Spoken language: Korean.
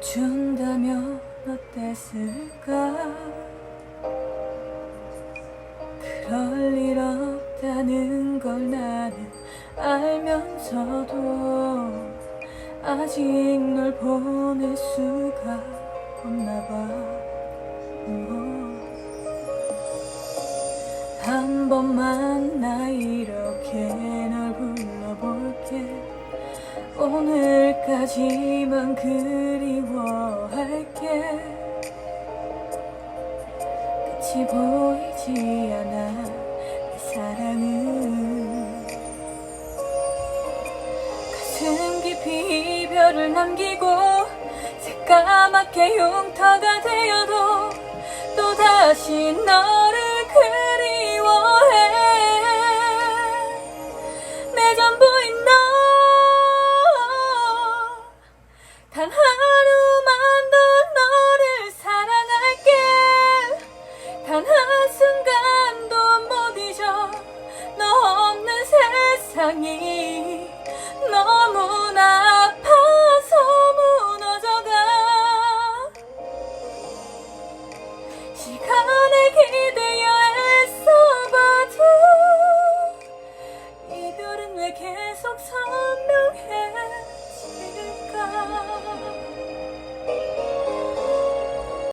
준다면 어땠을까? 그럴 일 없다는 걸 나는 알면서도 아직 널 보낼 수가 없나 봐한 뭐. 번만 나 이렇게 오늘까지만 그리워할게. 끝이 보이지 않아 내 사랑은. 가슴 깊이 이별을 남기고 새까맣게 흉터가 되어도 또다시 너를 그 세상이 너무나 아파서 무너져가. 시간에 기대어 애써봐도 이별은 왜 계속 선명해질까?